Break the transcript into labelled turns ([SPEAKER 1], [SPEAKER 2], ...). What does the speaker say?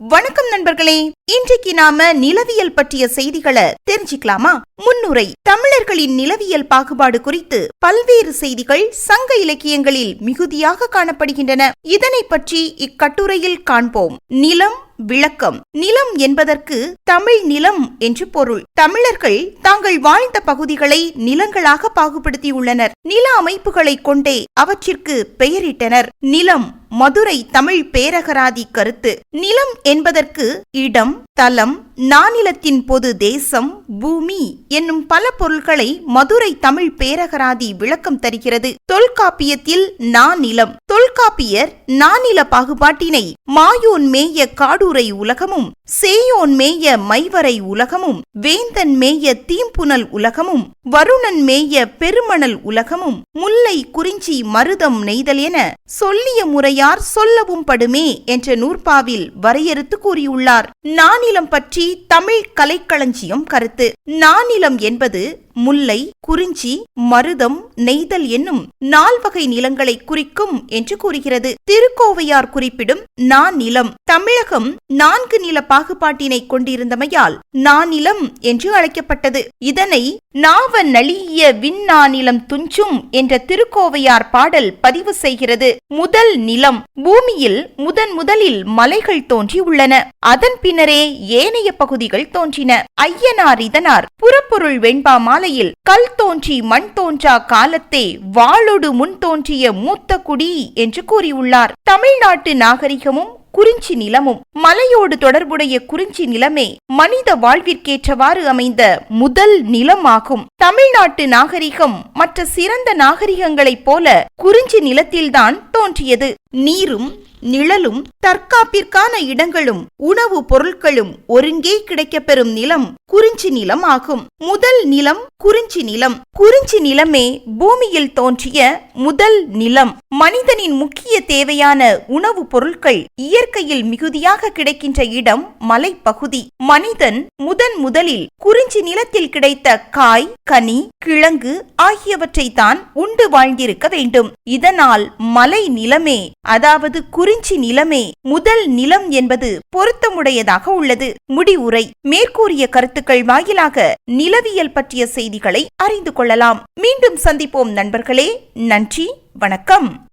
[SPEAKER 1] வணக்கம் நண்பர்களே. இன்றைக்கு நாம நிலவியல் பற்றிய செய்திகளை தெரிஞ்சுக்கலாமா? முன்னுரை தமிழர்களின் நிலவியல் பாகுபாடு குறித்து பல்வேறு செய்திகள் சங்க இலக்கியங்களில் மிகுதியாக காணப்படுகின்றன. இதனை பற்றி இக்கட்டுரையில் காண்போம். நிலம் விளக்கம். நிலம் என்பதற்கு தமிழ் நிலம் என்று பொருள். தமிழர்கள் தாங்கள் வாழ்ந்த பகுதிகளை நிலங்களாக பாகுபடுத்தியுள்ளனர். நில அமைப்புகளை கொண்டே அவற்றிற்கு பெயரிட்டனர். நிலம் மதுரை தமிழ் பேரகராதி கருத்து. நிலம் என்பதற்கு இடம் தலம் நானிலத்தின் பொது தேசம் பூமி என்னும் பல பொருள்களை மதுரை தமிழ் பேரகராதி விளக்கம் தருகிறது. தொல்காப்பியத்தில் நானிலம் தொல்காப்பியர் நானில பாகுபாட்டினை மாயோன் மேய காடூரை உலகமும் சேயோன் மேய மைவரை உலகமும் வேந்தன் மேய தீம்புனல் உலகமும் வருணன் மேய பெருமணல் உலகமும் முல்லை குறிஞ்சி மருதம் நெய்தல் என சொல்லிய முறை முறையார் சொல்லவும் படுமே என்ற நூற்பாவில் வரையறுத்து கூறியுள்ளார். நானிலம் பற்றி தமிழ் கலைக்களஞ்சியம் கருத்து. நானிலம் என்பது முல்லை குறிஞ்சி மருதம் நெய்தல் என்னும் நால்வகை நிலங்களை குறிக்கும் என்று கூறுகிறது. திருக்கோவையார் குறிப்பிடும் நாநிலம் தமிழகம் நான்கு நில பாகுபாட்டினை கொண்டிருந்தமையால் நாநிலம் என்று அழைக்கப்பட்டது. இதனை நாவ நளிய விண்ணாநிலம் துஞ்சும் என்ற திருக்கோவையார் பாடல் பதிவு செய்கிறது. முதல் நிலம் பூமியில் முதன் முதலில் மலைகள் தோன்றி உள்ளன. அதன் பின்னரே ஏனைய பகுதிகள் தோன்றின. ஐயனார் இதனார் புறப்பொருள் வெண்பா மாலை மாலையில் கல் தோன்றி மண் தோன்றா காலத்தே வாளொடு முன் தோன்றிய மூத்த குடி என்று கூறியுள்ளார். தமிழ்நாட்டு நாகரிகமும் குறிஞ்சி நிலமும் மலையோடு தொடர்புடைய குறிஞ்சி நிலமே மனித வாழ்விற்கேற்றவாறு அமைந்த முதல் நிலமாகும். தமிழ்நாட்டு நாகரிகம் மற்ற சிறந்த நாகரிகங்களைப் போல குறிஞ்சி நிலத்தில்தான் தோன்றியது. நீரும் நிழலும் தற்காப்பிற்கான இடங்களும் உணவு பொருட்களும் ஒருங்கே கிடைக்கப்பெறும் நிலம் குறிஞ்சி நிலம் ஆகும். முதல் நிலம் குறிஞ்சி நிலம். குறிஞ்சி நிலமே பூமியில் தோன்றிய முதல் நிலம். மனிதனின் முக்கிய தேவையான உணவுப் பொருட்கள் இயற்கையில் மிகுதியாக கிடைக்கின்ற இடம் மலைப்பகுதி. மனிதன் முதன் முதலில் குறிஞ்சி குறிஞ்சி நிலத்தில் கிடைத்த காய் கனி கிழங்கு ஆகியவற்றை தான் உண்டு வாழ்ந்திருக்க வேண்டும். இதனால் மலை நிலமே அதாவது குறிஞ்சி நிலமே முதல் நிலம் என்பது பொருத்தமுடையதாக உள்ளது. முடிவுரை. மேற்கூறிய கருத்துக்கள் வாயிலாக நிலவியல் பற்றிய செய்திகளை அறிந்து கொள்ளலாம். மீண்டும் சந்திப்போம் நண்பர்களே. நன்றி. வணக்கம்.